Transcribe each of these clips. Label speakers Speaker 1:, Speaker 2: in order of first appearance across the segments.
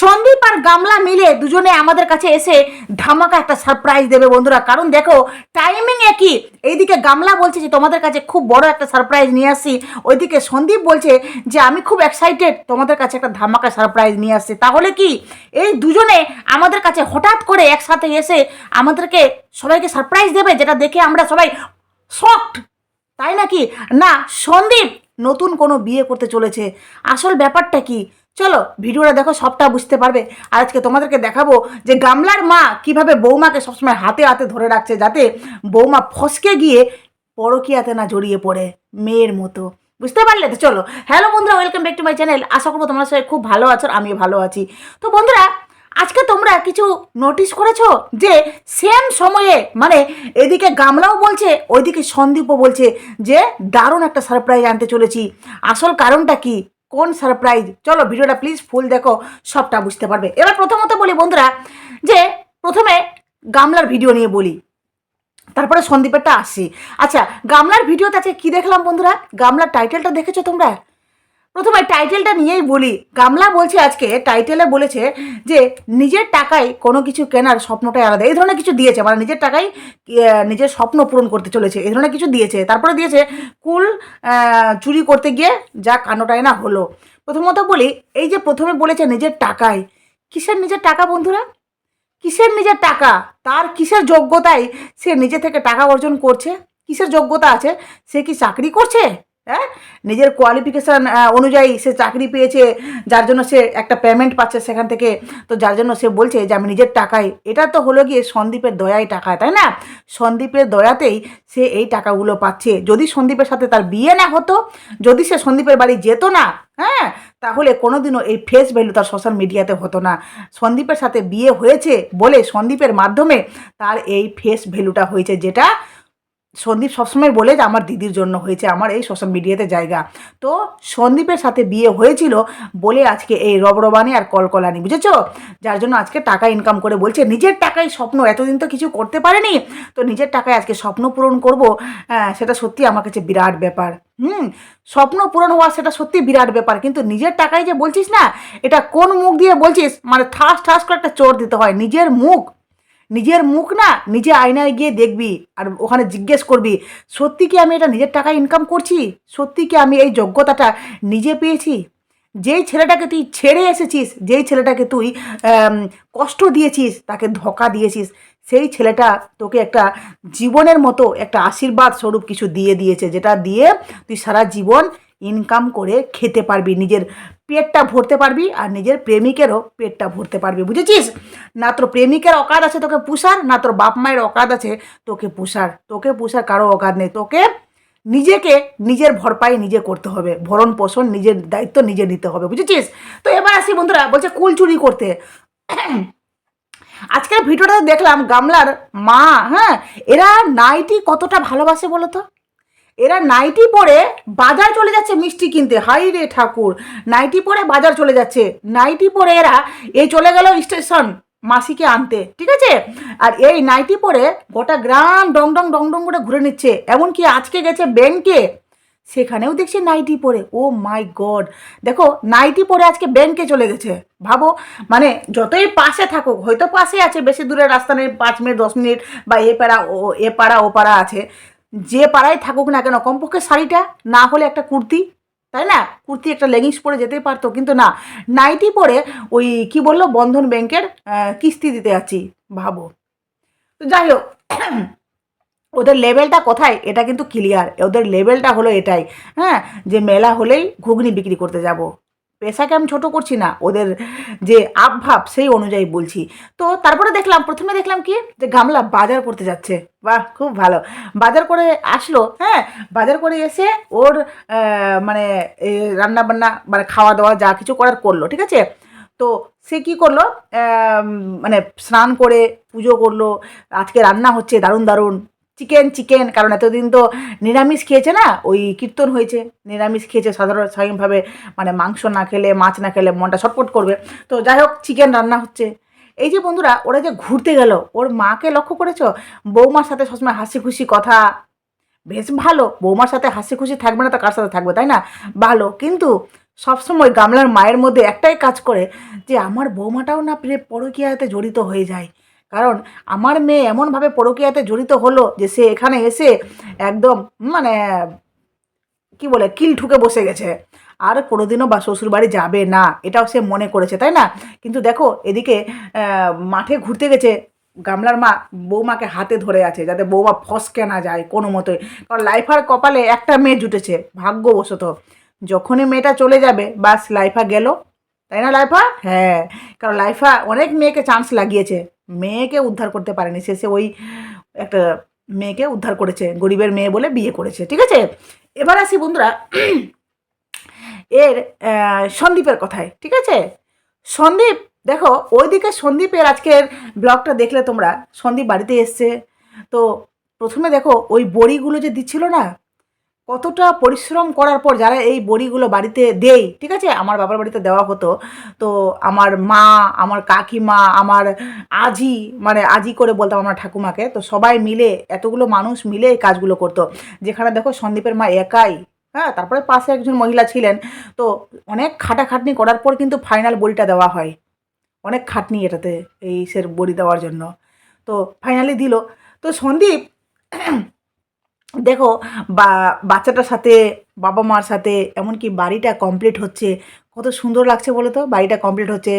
Speaker 1: সন্দীপ আর গামলা মিলে দুজনে আমাদের কাছে এসে ধামাকা একটা সারপ্রাইজ দেবে বন্ধুরা। কারণ দেখো টাইমিং একই। এইদিকে গামলা বলছে যে, তোমাদের কাছে খুব বড় একটা সারপ্রাইজ নিয়ে আসছি। ওইদিকে সন্দীপ বলছে যে, আমি খুব এক্সাইটেড তোমাদের কাছে একটা ধামাকা সারপ্রাইজ নিয়ে আসছি। তাহলে কি? এই দুজনে আমাদের কাছে হঠাৎ করে একসাথে এসে আমাদেরকে সবাইকে সারপ্রাইজ দেবে, যেটা দেখে আমরা সবাই শকড তাই নাকি? না, সন্দীপ নতুন কোনো বিয়ে করতে চলেছে। আসল ব্যাপারটা কি? চলো ভিডিওটা দেখো, সবটা বুঝতে পারবে। আর আজকে তোমাদেরকে দেখাবো যে গামলার মা কীভাবে বৌমাকে সবসময় হাতে হাতে ধরে রাখছে যাতে বৌমা ফসকে গিয়ে পরকিয়াতে না জড়িয়ে পড়ে, মেয়ের মতো। বুঝতে পারলে তো? চলো। হ্যালো বন্ধুরা welcome back to my channel আশা করব তোমরা সবাই খুব ভালো আছো আমিও ভালো আছি। তো বন্ধুরা, আজকে তোমরা কিছু নোটিস করেছ যে সেম সময়ে মানে এদিকে গামলাও বলছে, ওইদিকে সন্দীপও বলছে যে দারুণ একটা সারপ্রাইজ আনতে চলেছি। আসল কারণটা কি? কোন সারপ্রাইজ চলো ভিডিওটা প্লিজ ফুল দেখো, সবটা বুঝতে পারবে। এবার প্রথমত বলি বন্ধুরা যে প্রথমে গামলার ভিডিও নিয়ে বলি। তারপরে সন্দীপেরটা আসি। আচ্ছা গামলার ভিডিওতে আছে কি দেখলাম বন্ধুরা? গামলার টাইটেলটা দেখেছ তোমরা? প্রথমে টাইটেলটা নিয়েই বলি। গামলা বলছে আজকে টাইটেলে বলেছে যে, নিজের টাকায় কোনো কিছু কেনার স্বপ্নটাই আলাদা। এই ধরনের কিছু দিয়েছে মানে নিজের টাকায় নিজের স্বপ্ন পূরণ করতে চলেছে। এই ধরনের কিছু দিয়েছে। তারপরে দিয়েছে, কুল চুরি করতে গিয়ে যা কাণ্ডটাই না হলো। প্রথমত বলি, এই যে প্রথমে বলেছে নিজের টাকায়, কিসের নিজের টাকা বন্ধুরা? কিসের নিজের টাকা? তার কিসের যোগ্যতায় সে নিজে থেকে টাকা অর্জন করছে? কিসের যোগ্যতা আছে? সে কি চাকরি করছে? হ্যাঁ? নিজের কোয়ালিফিকেশান অনুযায়ী সে চাকরি পেয়েছে, যার জন্য সে একটা পেমেন্ট পাচ্ছে সেখান থেকে। তো যার জন্য সে বলছে যে, আমি নিজের টাকায় এটা তো হলো গিয়ে সন্দীপের দয়ায় টাকা, তাই না? সন্দীপের দয়াতেই সে এই টাকাগুলো পাচ্ছে। যদি সন্দীপের সাথে তার বিয়ে না হতো, যদি সে সন্দীপের বাড়ি যেত না হ্যাঁ তাহলে কোনোদিনও এই ফেস ভ্যালু তার সোশ্যাল মিডিয়াতে হতো না। সন্দীপের সাথে বিয়ে হয়েছে বলে সন্দীপের মাধ্যমে তার এই ফেস ভ্যালুটা হয়েছে, যেটা সন্দীপ সবসময় বলে যে আমার দিদির জন্য হয়েছে আমার এই সোশ্যাল মিডিয়াতে জায়গা। তো সন্দীপের সাথে বিয়ে হয়েছিল বলে আজকে এই রবরবানি আর কলকলানি বুঝেছ? যার জন্য আজকে টাকা ইনকাম করে বলছে নিজের টাকায় স্বপ্ন এতদিন তো কিছু করতে পারেনি তো নিজের টাকায় আজকে স্বপ্ন পূরণ করব। হ্যাঁ, সেটা সত্যি আমার কাছে বিরাট ব্যাপার। হুম স্বপ্ন পূরণ হওয়া সেটা সত্যি বিরাট ব্যাপার কিন্তু নিজের টাকায় যে বলছিস না এটা কোন মুখ দিয়ে বলছিস? মানে ঠাস ঠাস করে একটা চোর দিতে হয় নিজের মুখ। নিজের মুখ না নিজে আয়নায় গিয়ে দেখবি আর ওখানে জিজ্ঞেস করবি, সত্যি কি আমি এটা নিজের টাকা ইনকাম করছি? সত্যি কি আমি এই যোগ্যতাটা নিজে পেয়েছি? যেই ছেলেটাকে তুই ছেড়ে এসেছিস, যেই ছেলেটাকে তুই কষ্ট দিয়েছিস, তাকে ধোকা দিয়েছিস, সেই ছেলেটা তোকে একটা জীবনের মতো একটা আশীর্বাদ স্বরূপ কিছু দিয়ে দিয়েছে, যেটা দিয়ে তুই সারা জীবন ইনকাম করে খেতে পারবি, নিজের পেটটা ভরতে পারবি আর নিজের প্রেমিকেরও পেটটা ভরতে পারবি, বুঝেছিস? না তোর প্রেমিকের অকাদ আছে তোকে পুষার, না তোর বাপ মায়ের অকাদ আছে তোকে পুষার তোকে পুষার কারও অকাদ নেই, তোকে নিজেকে নিজের ভরপাই নিজে করতে হবে, ভরণ পোষণ নিজের দায়িত্ব নিজে নিতে হবে, বুঝেছিস? তো এবার আসি বন্ধুরা, বলছে কুল চুরি করতে। আজকের ভিডিওটা দেখলাম গামলার মা হ্যাঁ এরা নাইটি কতটা ভালোবাসে বলো তো এরা নাইটি পরে বাজার চলে যাচ্ছে মিষ্টি কিনতে। হাই রে ঠাকুর। নাইটি পরে বাজার চলে যাচ্ছে। নাইটি পরে এরা এই চলে গেল স্টেশন মাসিকে আনতে, ঠিক আছে? আর এই নাইটি পরে গোটা গ্রাম ডং ডং ডং ডং করে ঘুরে নিচ্ছে। এমনকি আজকে গেছে ব্যাংকে। সেখানেও দেখছি নাইটি পরে। ও মাই গড দেখো নাইটি পরে আজকে ব্যাংকে চলে গেছে। ভাবো মানে যতই পাশে থাকুক, হয়তো পাশে আছে, বেশি দূরের রাস্তা নেই, পাঁচ মিনিট, দশ মিনিট বা এ পাড়া ও, এ পাড়া ও পাড়া আছে। যে পাড়ায় থাকুক না কেন, কমপক্ষে শাড়িটা না হলে একটা কুর্তি, তাই না? কুর্তি একটা লেগিংস পরে যেতেই পারতো, কিন্তু না। নাইটি পরে ওই কি বলল, বন্ধন ব্যাংকের কিস্তি দিতে যাচ্ছি, ভাবো। তো যাই হোক, ওদের লেভেলটা কোথায়? এটা কিন্তু ক্লিয়ার ওদের লেভেলটা হলো এটাই হ্যাঁ? যে মেলা হলেই ঘুগনি বিক্রি করতে যাব। পেশাকে আমি ছোটো করছি না, ওদের যে আবভাব সেই অনুযায়ী বলছি। তো তারপরে দেখলাম, প্রথমে দেখলাম কি? যে গামলা বাজার করতে যাচ্ছে। বাহ, খুব ভালো। বাজার করে আসলো হ্যাঁ বাজার করে এসে ওর মানে রান্না বান্না মানে খাওয়া দাওয়া যা কিছু করার করল, ঠিক আছে? তো সে কি করল? মানে স্নান করে পুজো করল। আজকে রান্না হচ্ছে দারুণ দারুণ। চিকেন চিকেন, কারণ এতদিন তো নিরামিষ খেয়েছে না? ওই কীর্তন হয়েছে, নিরামিষ খেয়েছে সাধারণ স্বাভাবিকভাবে মানে মাংস না খেলে, মাছ না খেলে মনটা ছটফট করবে। তো যাই হোক, চিকেন রান্না হচ্ছে। এই যে বন্ধুরা, ওরা যে ঘুরতে গেল, ওর মাকে লক্ষ্য করেছ? বৌমার সাথে সবসময় হাসি খুশি কথা। বেশ ভালো, বৌমার সাথে হাসি খুশি থাকবে না তো কার সাথে থাকবে, তাই না? ভালো, কিন্তু সবসময় গামলার মায়ের মধ্যে একটাই কাজ করে যে, আমার বৌমাটাও না প্রে পরকীয়াতে জড়িত হয়ে যায়। কারণ আমার মেয়ে এমনভাবে পরকীয়াতে জড়িত হলো যে সে এখানে এসে একদম মানে কি বলে, কিল ঠুকে বসে গেছে। আর কোনোদিনও বা শ্বশুরবাড়ি যাবে না, এটাও সে মনে করেছে, তাই না? কিন্তু দেখো, এদিকে মাঠে ঘুরতে গেছে, গামলার মা বৌমাকে হাতে ধরে আছে, যাতে বৌমা ফসকে না যায় কোনো মতোই। কারণ লাইফার কপালে একটা মেয়ে জুটেছে, ভাগ্যবশত। যখনই মেয়েটা চলে যাবে, বাস লাইফা গেল তাই না লাইফা? হ্যাঁ। কারণ লাইফা অনেক মেয়েকে চান্স লাগিয়েছে। মেয়েকে উদ্ধার করতে পারেনি। শেষে ওই একটা মেয়েকে উদ্ধার করেছে গরিবের মেয়ে বলে বিয়ে করেছে ঠিক আছে? এবার আসি বন্ধুরা এর সন্দীপের কথায় ঠিক আছে? সন্দীপ দেখো ওইদিকে সন্দীপের আজকের ব্লগটা দেখলে তোমরা সন্দীপ বাড়িতে এসছে। তো প্রথমে দেখো ওই বড়িগুলো যে দিচ্ছিল না কতটা পরিশ্রম করার পর যারা এই বড়িগুলো বাড়িতে দেই ঠিক আছে? আমার বাবার বাড়িতে দেওয়া হতো। তো আমার মা, আমার কাকিমা, আমার আজি মানে আজি করে বলতাম আমার ঠাকুমাকে। তো সবাই মিলে, এতগুলো মানুষ মিলে এই কাজগুলো করতো। যেখানে দেখো সন্দীপের মা একাই হ্যাঁ? তারপরে পাশে একজন মহিলা ছিলেন। তো অনেক খাটাখাটনি করার পর কিন্তু ফাইনাল বড়িটা দেওয়া হয়। অনেক খাটনি এটাতে, এই সের বড়ি দেওয়ার জন্য। তো ফাইনালি দিল। তো সন্দীপ দেখো, বা, বাচ্চাটার সাথে, বাবা মার সাথে, এমনকি বাড়িটা কমপ্লিট হচ্ছে, কত সুন্দর লাগছে বলো তো বাড়িটা কমপ্লিট হচ্ছে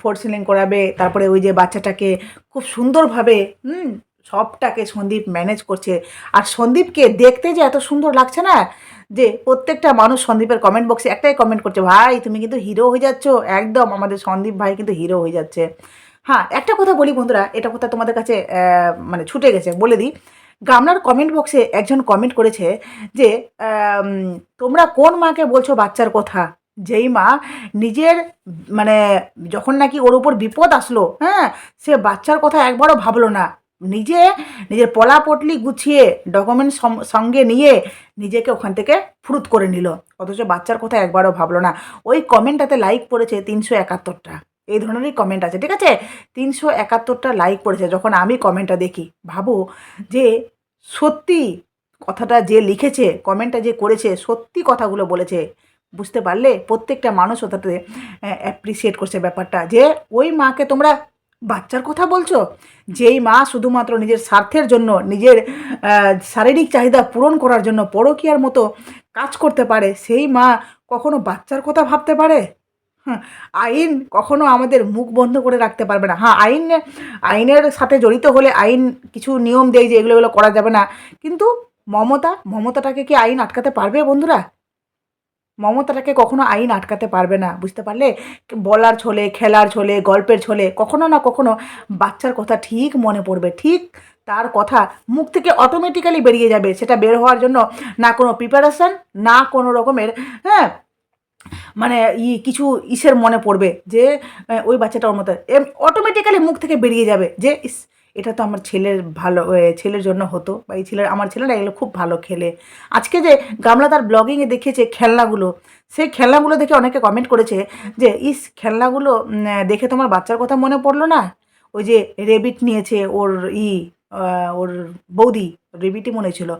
Speaker 1: ফোর সিলিং করাবে, তারপরে ওই যে বাচ্চাটাকে খুব সুন্দরভাবে, হুম, সবটাকে সন্দীপ ম্যানেজ করছে। আর সন্দীপকে দেখতে যে এত সুন্দর লাগছে না, যে প্রত্যেকটা মানুষ সন্দীপের কমেন্ট বক্সে একটাই কমেন্ট করছে, ভাই, তুমি কিন্তু হিরো হয়ে যাচ্ছ। একদম আমাদের সন্দীপ ভাই কিন্তু হিরো হয়ে যাচ্ছে। হ্যাঁ একটা কথা বলি বন্ধুরা, এটা কথা তোমাদের কাছে মানে ছুটে গেছে, বলে দিই। গামলার কমেন্ট বক্সে একজন কমেন্ট করেছে যে তোমরা কোন মাকে বলছো বাচ্চার কথা? যেই মা নিজের মানে যখন নাকি ওর উপর বিপদ আসলো হ্যাঁ সে বাচ্চার কথা একবারও ভাবলো না। নিজে, নিজের পলা পটলি গুছিয়ে ডকুমেন্ট সঙ্গে নিয়ে নিজেকে ওখান থেকে ফুরুত করে নিল। অথচ বাচ্চার কথা একবারও ভাবলো না। ওই কমেন্টটাতে লাইক পড়েছে তিনশো একাত্তরটা। এই ধরনেরই কমেন্ট আছে, ঠিক আছে? তিনশো একাত্তরটা লাইক পড়েছে যখন আমি কমেন্টটা দেখি। ভাবো যে সত্যি কথাটা যে লিখেছে কমেন্টটা যে করেছে, সত্যি কথাগুলো বলেছে, বুঝতে পারলে প্রত্যেকটা মানুষ ওটাতে অ্যাপ্রিসিয়েট করছে ব্যাপারটা। যে ওই মাকে তোমরা বাচ্চার কথা বলছো? যেই মা শুধুমাত্র নিজের স্বার্থের জন্য, নিজের শারীরিক চাহিদা পূরণ করার জন্য পরকীয়ার মতো কাজ করতে পারে, সেই মা কখনো বাচ্চার কথা ভাবতে পারে? আইন কখনো আমাদের মুখ বন্ধ করে রাখতে পারবে না। হ্যাঁ আইন, আইনের সাথে জড়িত হলে আইন কিছু নিয়ম দেয় যে এগুলো এগুলো করা যাবে না। কিন্তু মমতা, মমতাটাকে কি আইন আটকাতে পারবে বন্ধুরা? মমতাটাকে কখনো আইন আটকাতে পারবে না, বুঝতে পারলে? বলার ছলে, খেলার ছলে, গল্পের ছলে, কখনো না কখনো বাচ্চার কথা ঠিক মনে পড়বে। ঠিক তার কথা মুখ থেকে অটোমেটিক্যালি বেরিয়ে যাবে। সেটা বের হওয়ার জন্য না কোনো প্রিপারেশন না কোনো রকমের হ্যাঁ মানে ই কিছু ইসের মনে পড়বে যে ওই বাচ্চাটা ওর মতো অটোমেটিক্যালি মুখ থেকে বেরিয়ে যাবে যে ইস এটা তো আমার ছেলের ভালো ছেলের জন্য হতো বা এই ছেলের আমার ছেলেরা এগুলো খুব ভালো খেলে। আজকে যে গামলা তার ব্লগিংয়ে দেখিয়েছে খেলনাগুলো সেই খেলনাগুলো দেখে অনেকে কমেন্ট করেছে যে ইস খেলনাগুলো দেখে তোমার বাচ্চার কথা মনে পড়ল না? ওই যে রেবিট নিয়েছে ওর ই ওর বৌদি রেবিটই মনে ছিল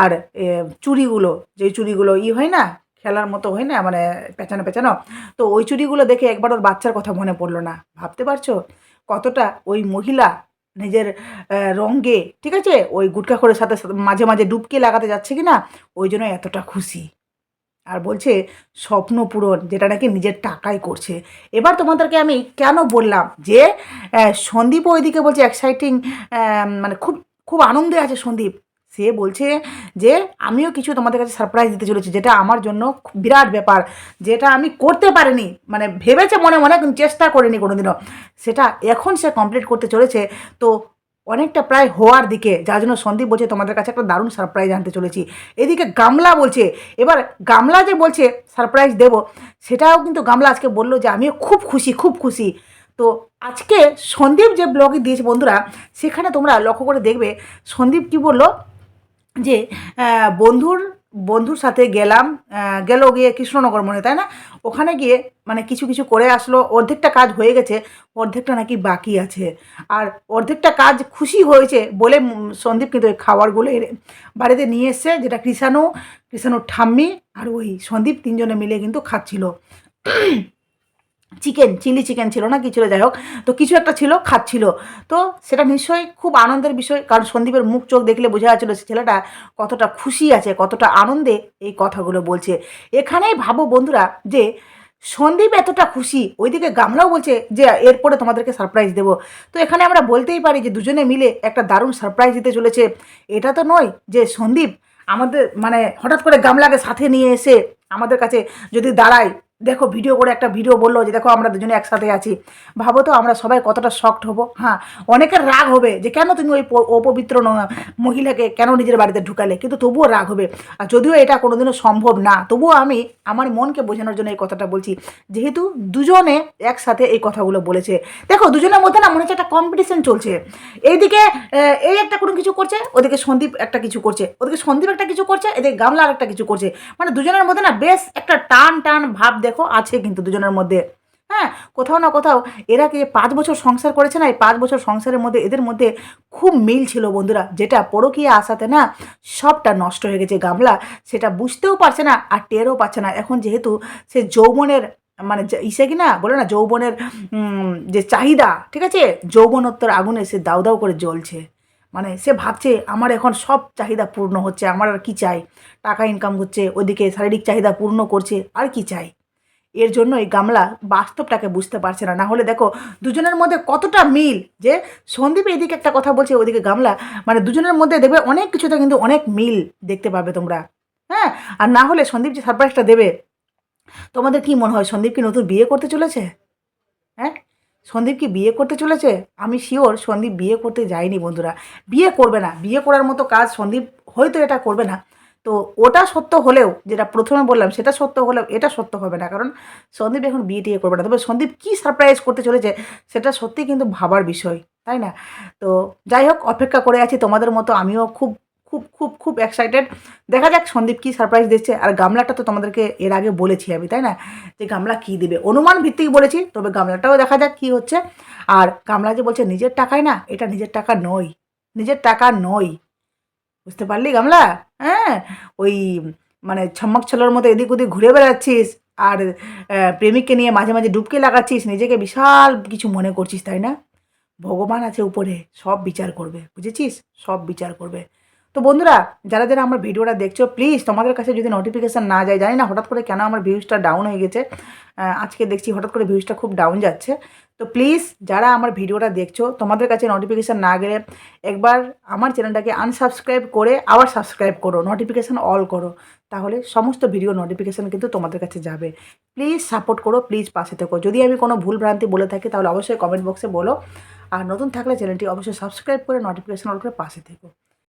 Speaker 1: আর এ, চুড়িগুলো যে চুড়িগুলো ই হয় না? খেলার মতো হয় না মানে পেঁচানো পেঁচানো। তো ওই চুড়িগুলো দেখে একবার ওর বাচ্চার কথা মনে পড়ল না। ভাবতে পারছ? কতটা ওই মহিলা নিজের রঙ্গে ঠিক আছে? ওই সাথে সাথে মাঝে মাঝে ডুবকে লাগাতে যাচ্ছে কি না ওই জন্য এতটা খুশি। আর বলছে, স্বপ্ন পূরণ, যেটা নাকি নিজের টাকায় করছে। এবার তোমাদেরকে আমি কেন বললাম যে সন্দীপ ওইদিকে বলছে এক্সাইটিং মানে খুব খুব আনন্দে আছে সন্দীপ। সে বলছে যে, আমিও কিছু তোমাদের কাছে সারপ্রাইজ দিতে চলেছি, যেটা আমার জন্য বিরাট ব্যাপার, যেটা আমি করতে পারিনি। মানে ভেবেছে মনে মনে, কিন্তু চেষ্টা করিনি কোনোদিনও। সেটা এখন সে কমপ্লিট করতে চলেছে। তো অনেকটা প্রায় হওয়ার দিকে, যার জন্য সন্দীপ বলছে, তোমাদের কাছে একটা দারুণ সারপ্রাইজ আনতে চলেছি। এদিকে গামলা বলছে, এবার গামলা যে বলছে সারপ্রাইজ দেব, সেটাও কিন্তু গামলা আজকে বলল যে, আমিও খুব খুশি খুব খুশি। তো আজকে সন্দীপ যে ব্লগে দিয়েছে বন্ধুরা, সেখানে তোমরা লক্ষ্য করে দেখবে, সন্দীপ কি বলল যে বন্ধুর বন্ধুর সাথে গেলাম গেল গিয়ে কৃষ্ণনগর মনে, তাই না? ওখানে গিয়ে মানে কিছু কিছু করে আসলো, অর্ধেকটা কাজ হয়ে গেছে, অর্ধেকটা নাকি বাকি আছে। আর অর্ধেকটা কাজ খুশি হয়েছে বলে সন্দীপ কিন্তু ওই খাবারগুলো বাড়িতে নিয়ে এসছে, যেটা কৃষাণু, কৃষাণুর ঠাম্মি আর ওই সন্দীপ তিনজনে মিলে কিন্তু খাচ্ছিল। চিকেন চিলি চিকেন ছিল না কি ছিল? যাই হোক, তো কিছু একটা ছিল, খাচ্ছিল। তো সেটা নিশ্চয়ই খুব আনন্দের বিষয়, কারণ সন্দীপের মুখ চোখ দেখলে বোঝা যাচ্ছিল সে ছেলেটা কতটা খুশি আছে, কতটা আনন্দে এই কথাগুলো বলছে। এখানেই ভাবো বন্ধুরা যে সন্দীপ এতটা খুশি, ওইদিকে গামলাও বলছে যে এরপরে তোমাদেরকে সারপ্রাইজ দেবো। তো এখানে আমরা বলতেই পারি যে দুজনে মিলে একটা দারুণ সারপ্রাইজ দিতে চলেছে। এটা তো নয় যে সন্দীপ আমাদের মানে হঠাৎ করে গামলাকে সাথে নিয়ে এসে আমাদের কাছে যদি দাঁড়ায় দেখো ভিডিও করে একটা ভিডিও বলল যে, দেখো, আমরা দুজনে একসাথে আছি। ভাবো তো, আমরা সবাই কতটা শক্ট হব। হ্যাঁ অনেকের রাগ হবে যে, কেন তুমি ওই অপবিত্র মহিলাকে কেন নিজের বাড়িতে ঢুকালে? কিন্তু তবুও রাগ হবে। আর যদিও এটা কোনোদিনও সম্ভব না, তবুও আমি আমার মনকে বোঝানোর জন্য এই কথাটা বলছি। যেহেতু দুজনে একসাথে এই কথাগুলো বলেছে। দেখো, দুজনের মধ্যে না মনে হচ্ছে একটা কম্পিটিশন চলছে। এইদিকে এই একটা কোনো কিছু করছে, ওদিকে সন্দীপ একটা কিছু করছে। ওদিকে সন্দীপ একটা কিছু করছে, এদিকে গামলা আর একটা কিছু করছে। মানে দুজনের মধ্যে না বেশ একটা টান টান ভাব দেখো, আছে কিন্তু দুজনের মধ্যে। হ্যাঁ কোথাও না কোথাও এরা কি পাঁচ বছর সংসার করেছে না? এই পাঁচ বছর সংসারের মধ্যে, এদের মধ্যে খুব মিল ছিল বন্ধুরা। যেটা পরকীয়া আসাতে না সবটা নষ্ট হয়ে গেছে, গামলা। সেটা বুঝতেও পারছে না আর টেরও পাচ্ছে না। এখন যেহেতু সে যৌবনের মানে ইসে কি না, বলে না, যৌবনের যে চাহিদা, ঠিক আছে? যৌবনোত্তর আগুনে সে দাউ দাউ করে জ্বলছে। মানে সে ভাবছে, আমার এখন সব চাহিদা পূর্ণ হচ্ছে, আমার আর কী চাই? টাকা ইনকাম হচ্ছে ওইদিকে শারীরিক চাহিদা পূর্ণ করছে, আর কি চাই? এর জন্য এই গামলা বাস্তবটাকে বুঝতে পারছে না। হলে দেখো, দুজনের মধ্যে কতটা মিল যে সন্দীপ এদিকে একটা কথা বলছে, ওদিকে গামলা। মানে দুজনের মধ্যে দেখবে অনেক কিছুতে কিন্তু অনেক মিল দেখতে পাবে তোমরা। হ্যাঁ? আর না হলে সন্দীপ যে সারপ্রাইজটা দেবে, তোমাদের কি মনে হয় সন্দীপ কি নতুন বিয়ে করতে চলেছে? হ্যাঁ? সন্দীপ কি বিয়ে করতে চলেছে? আমি শিওর সন্দীপ বিয়ে করতে যায়নি বন্ধুরা। বিয়ে করবে না। বিয়ে করার মতো কাজ সন্দীপ হয়তো এটা করবে না। তো ওটা সত্য হলেও, যেটা প্রথমে বললাম, সেটা সত্য হলেও এটা সত্য হবে না। কারণ সন্দীপ এখন বিয়ে টিয়ে করবে না। তবে সন্দীপ কী সারপ্রাইজ করতে চলেছে, সেটা সত্যি কিন্তু ভাবার বিষয়, তাই না? তো যাই হোক, অপেক্ষা করে আছি তোমাদের মতো। আমিও খুব খুব খুব খুব এক্সাইটেড দেখা যাক সন্দীপ কী সারপ্রাইজ দিচ্ছে। আর গামলাটা তো তোমাদেরকে এর আগে বলেছি আমি, তাই না? যে গামলা কী দিবে? অনুমান ভিত্তিক বলেছি, তবে গামলাটাও দেখা যাক কী হচ্ছে। আর গামলা যে বলছে, নিজের টাকায় না, এটা নিজের টাকা নয়। নিজের টাকা নয়। বুঝতে পারলি, গামলা? হ্যাঁ ওই মানে ছম্মক ছলোর মতো এদিক ওদিক ঘুরে বেড়াচ্ছিস আর প্রেমিককে নিয়ে মাঝে মাঝে ডুবকে লাগাচ্ছিস, নিজেকে বিশাল কিছু মনে করছিস, তাই না? ভগবান আছে উপরে, সব বিচার করবে, বুঝেছিস? সব বিচার করবে। তো বন্ধুরা, যারা যারা আমার ভিডিওটা দেখছ প্লিজ তোমাদের কাছে যদি নোটিফিকেশান না যায়, জানি না হঠাৎ করে কেন আমার ভিউজটা ডাউন হয়ে গেছে। আজকে দেখছি হঠাৎ করে ভিউজটা খুব ডাউন যাচ্ছে। তো প্লিজ যারা আমার ভিডিওটা দেখছ, তোমাদের কাছে নোটিফিকেশান না গেলে একবার আমার চ্যানেলটাকে আনসাবস্ক্রাইব করে আবার সাবস্ক্রাইব করো নোটিফিকেশান অল করো, তাহলে সমস্ত ভিডিও নোটিফিকেশান কিন্তু তোমাদের কাছে যাবে। প্লিজ সাপোর্ট করো প্লিজ পাশে থেকো। যদি আমি কোনো ভুল ভ্রান্তি বলে থাকি, তাহলে অবশ্যই কমেন্ট বক্সে বলো। আর নতুন থাকলে চ্যানেলটি অবশ্যই সাবস্ক্রাইব করে নোটিফিকেশান অল করে পাশে থেকো।